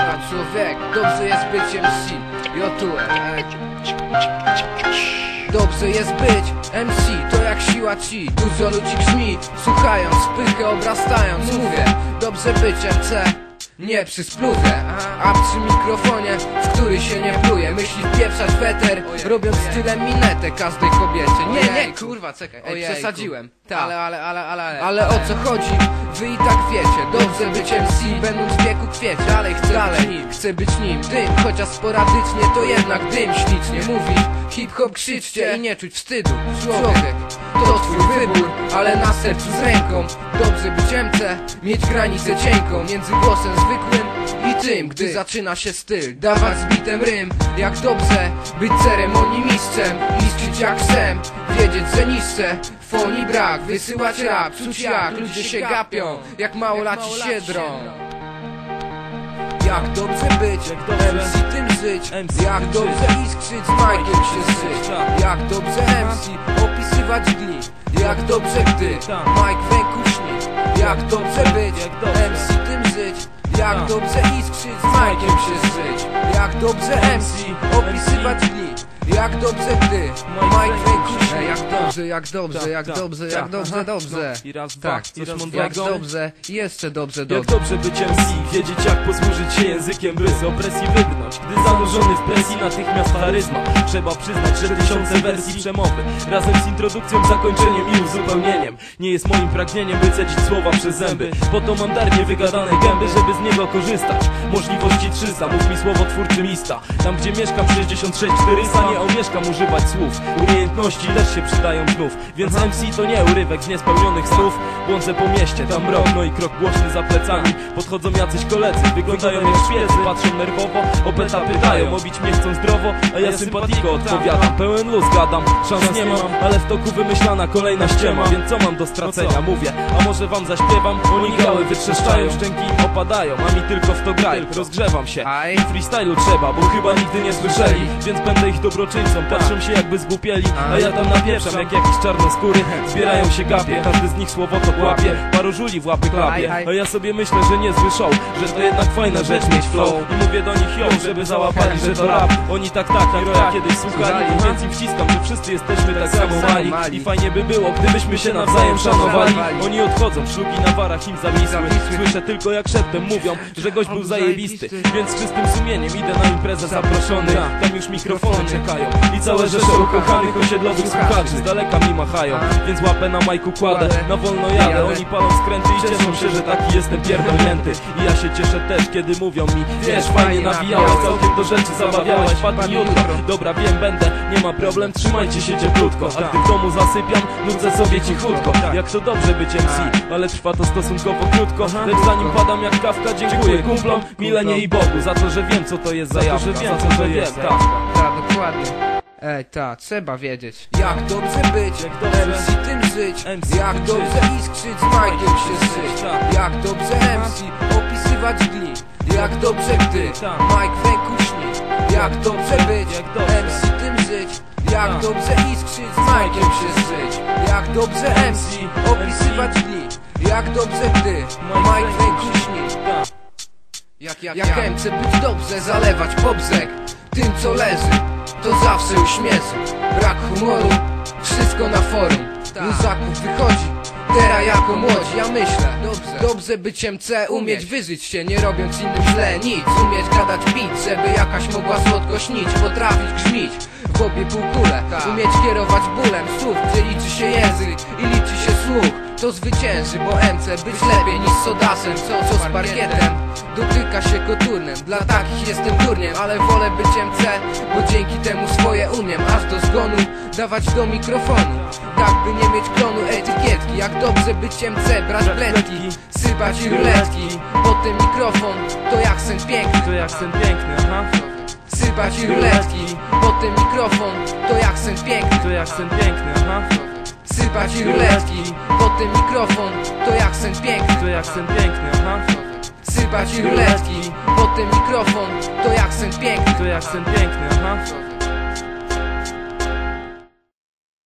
A człowiek, dobrze jest być MC Jotue. Dobrze jest być MC, to jak siła ci. Dużo ludzi grzmi, słuchając, pychę obrastając. Mówię, dobrze być MC nie przy spluwie, a przy mikrofonie, w który się nie pluje. Myśli wpieprzać weter, robiąc stylem minetę każdej kobiecie. Nie, nie, kurwa, czekaj, ej, przesadziłem. Tak. Ale, ale, ale, ale, ale. ale o co chodzi? Wy i tak Dobrze być MC, będąc w wieku kwiecie Ale chcę dalej, być nim, chcę być nim. Dym, chociaż sporadycznie to jednak dym Ślicznie mówić, hip-hop krzyczcie I nie czuć wstydu. Człowiek, to twój wybór Ale na sercu z ręką. Dobrze być MC, mieć granicę cienką. Między głosem zwykłym i tym Gdy zaczyna się styl, dawać z bitem rym Jak dobrze być ceremonii mistrzem. Iskrzyć jak sem, wiedzieć, że niszczę Fonii brak, wysyłać rap, czuć jak ludzie się gapią Jak małolaci się drą jak dobrze być, Jak dobrze MC tym żyć MC Jak tym dobrze żyć. iskrzyć, z Majkiem się żyć Tak. Jak dobrze MC opisywać dni Jak dobrze gdy Tak. Mike w ręku śni Jak dobrze być. MC tym żyć Jak Tak. dobrze iskrzyć, z Majkiem się żyć Jak dobrze MC opisywać dni jak dobrze gdy Mike w ręku śni dobrze, jak dobrze, Tak, jak tak, dobrze, tak, jak dobrze, aha. dobrze. No, i raz, dwa, Tak, coś jak dobrze, jeszcze dobrze, Jak dobrze. dobrze być MC, wiedzieć jak posłużyć się językiem, by z opresji wybrnąć Gdy zanurzony w presji natychmiast charyzma Trzeba przyznać, że tysiące wersji przemowy Razem z introdukcją, zakończeniem i uzupełnieniem. Nie jest moim pragnieniem wycedzić słowa przez zęby. Po to mam dar niewygadane gęby, żeby z niego korzystać. Możliwości 300, mów mi słowo twórczy mista Tam gdzie mieszkam 66 400 nie omieszkam używać słów. Umiejętności też się przydają Więc MC to nie urywek z niespełnionych snów Błądzę po mieście, tam mrok, no i krok głośny za plecami. Podchodzą jacyś koledzy, wyglądają jak szpiecy Patrzą nerwowo, o peta pytają Obić mnie chcą zdrowo, a ja sympatiko odpowiadam. Pełen luz gadam, szans nie mam Ale w toku wymyślana kolejna ściema. Więc co mam do stracenia, mówię A może wam zaśpiewam? Oni gały wytrzeszczają, szczęki im opadają A mi tylko w to graj, rozgrzewam się. I freestylu trzeba, bo chyba nigdy nie słyszeli. Więc będę ich dobroczyńcą, patrzą się jakby zgłupieli A ja tam napieprzam jak jakiś czarnoskóry Zbierają się gapie, każdy z nich słowo to kłapie Paru żuli w łapy klapie. A ja sobie myślę, że niezły show Że to jednak fajna rzecz mieć flow. I mówię do nich yo, żeby załapali, że to rap. Oni tak tak, Heroja kiedyś słuchali. Więc im wciskam, że wszyscy jesteśmy tak samo mali. I fajnie by było, gdybyśmy się nawzajem szanowali. Oni odchodzą, szlugi na warach im zawisły. Słyszę tylko jak szeptem mówią, że gość był zajebisty. Więc z czystym sumieniem idę na imprezę zaproszony. Tam już mikrofony czekają. I całe rzesze ukochanych osiedlowych słuchaczy Z daleka mi machają, więc łapę na majku kładę Na wolno jadę, oni palą skręty i cieszą się, że taki jestem pierdolnięty. I ja się cieszę też, kiedy mówią mi Wiesz, fajnie nawijałeś, całkiem do rzeczy zabawiałeś. Padnij jutro, dobra wiem, będę, nie ma problem Trzymajcie się cieplutko, a gdy w domu zasypiam Nudzę sobie cichutko, jak to dobrze być MC Ale trwa to stosunkowo krótko. Lecz zanim padam jak kawka, dziękuję kumplom Milenie i Bogu za to, że wiem co to jest że wiem, za to, że wiem, tak. Tak, dokładnie. Ej, ta, trzeba wiedzieć. Jak dobrze być, Jak dobrze MC tym żyć. MC jak tym dobrze iskrzyć, z Majkiem się żyć. Jak dobrze MC opisywać dni. Jak dobrze gdy. Mike w ręku śni. Jak dobrze być, Jak dobrze. MC tym żyć. Jak Tak. dobrze iskrzyć, z Majkiem się żyć. Jak dobrze MC opisywać dni. Jak dobrze gdy Mike w ręku śni. Tak. Jak, jak, jak MC być dobrze, zalewać po brzeg Tym co leży, to zawsze uśmieszy Brak humoru, wszystko na forum. Luzaków wychodzi, teraz jako młodzi. Ja myślę, dobrze, dobrze być MC Umieć. wyżyć się, nie robiąc innym źle Nic, umieć gadać beat, żeby jakaś mogła słodko śnić Potrafić grzmić w obie półkule Umieć kierować bólem To zwycięży, bo MC być lepiej niż sodasem. Co, co z parkietem dotyka się koturnem Dla takich jestem durniem, ale wolę być MC Bo dzięki temu swoje umiem. Aż do zgonu dawać do mikrofonu. Tak by nie mieć klonu etykietki Jak dobrze być MC, brać bledki Sypać ruletki. Potem mikrofon, to jak sen piękny. To jak sen piękny, aha. Sypać ruletki. Potem mikrofon, to jak sen piękny. To jak sen piękny, aha Sypać ruletki Potem mikrofon, to jak sen piękny. To jak sen piękny, aha. Sypać ruletki Potem mikrofon, to jak sen piękny. To jak sen piękny, aha